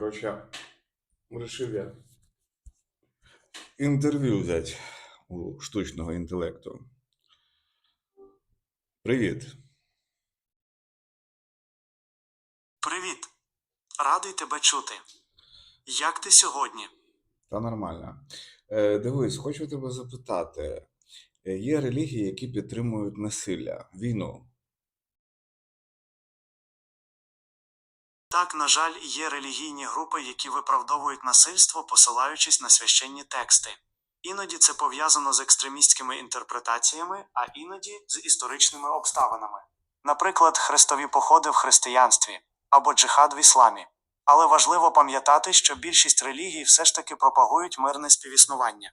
Коротше, вирішив я інтерв'ю взяти у штучного інтелекту. Привіт. Привіт. Радий тебе чути. Як ти сьогодні? Та нормально. Е, дивись, хочу тебе запитати. Е, Є релігії, які підтримують насилля, війну. Так, на жаль, є релігійні групи, які виправдовують насильство, посилаючись на священні тексти. Іноді це пов'язано з екстремістськими інтерпретаціями, а іноді з історичними обставинами. Наприклад, хрестові походи в християнстві або джихад в ісламі. Але важливо пам'ятати, що більшість релігій все ж таки пропагують мирне співіснування.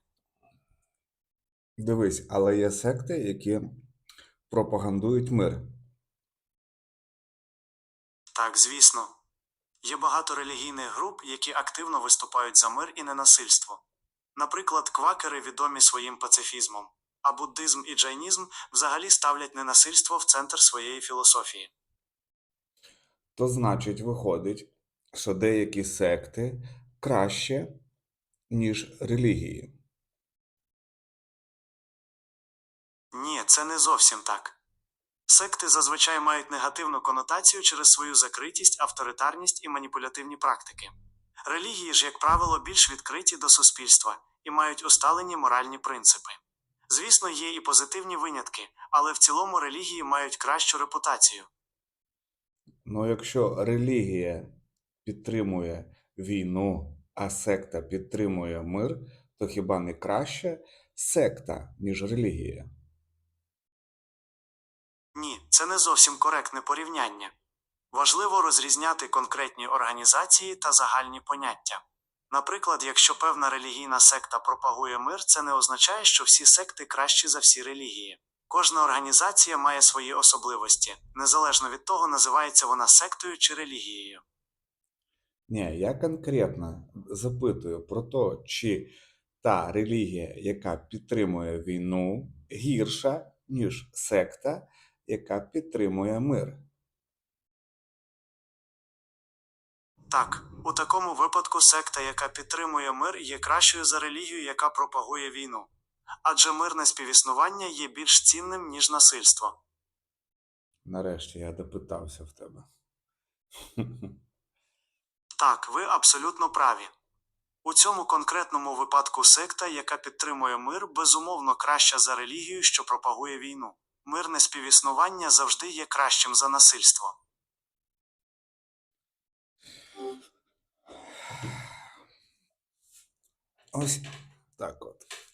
Дивись, але є секти, які пропагандують мир. Так, звісно. Є багато релігійних груп, які активно виступають за мир і ненасильство. Наприклад, квакери відомі своїм пацифізмом, а буддизм і джайнізм взагалі ставлять ненасильство в центр своєї філософії. То значить, виходить, що деякі секти краще, ніж релігії. Ні, це не зовсім так. Секти зазвичай мають негативну конотацію через свою закритість, авторитарність і маніпулятивні практики. Релігії ж, як правило, більш відкриті до суспільства і мають усталені моральні принципи. Звісно, є і позитивні винятки, але в цілому релігії мають кращу репутацію. Ну, якщо релігія підтримує війну, а секта підтримує мир, то хіба не краще секта, ніж релігія? Це не зовсім коректне порівняння. Важливо розрізняти конкретні організації та загальні поняття. Наприклад, якщо певна релігійна секта пропагує мир, це не означає, що всі секти кращі за всі релігії. Кожна організація має свої особливості, незалежно від того, називається вона сектою чи релігією. Ні, я конкретно запитую про те, чи та релігія, яка підтримує війну, гірша, ніж секта, яка підтримує мир. Так, у такому випадку секта, яка підтримує мир, є кращою за релігію, яка пропагує війну. Адже мирне співіснування є більш цінним, ніж насильство. Нарешті я допитався в тебе. Так, ви абсолютно праві. У цьому конкретному випадку секта, яка підтримує мир, безумовно краща за релігію, що пропагує війну. Мирне співіснування завжди є кращим за насильство. Ось так от.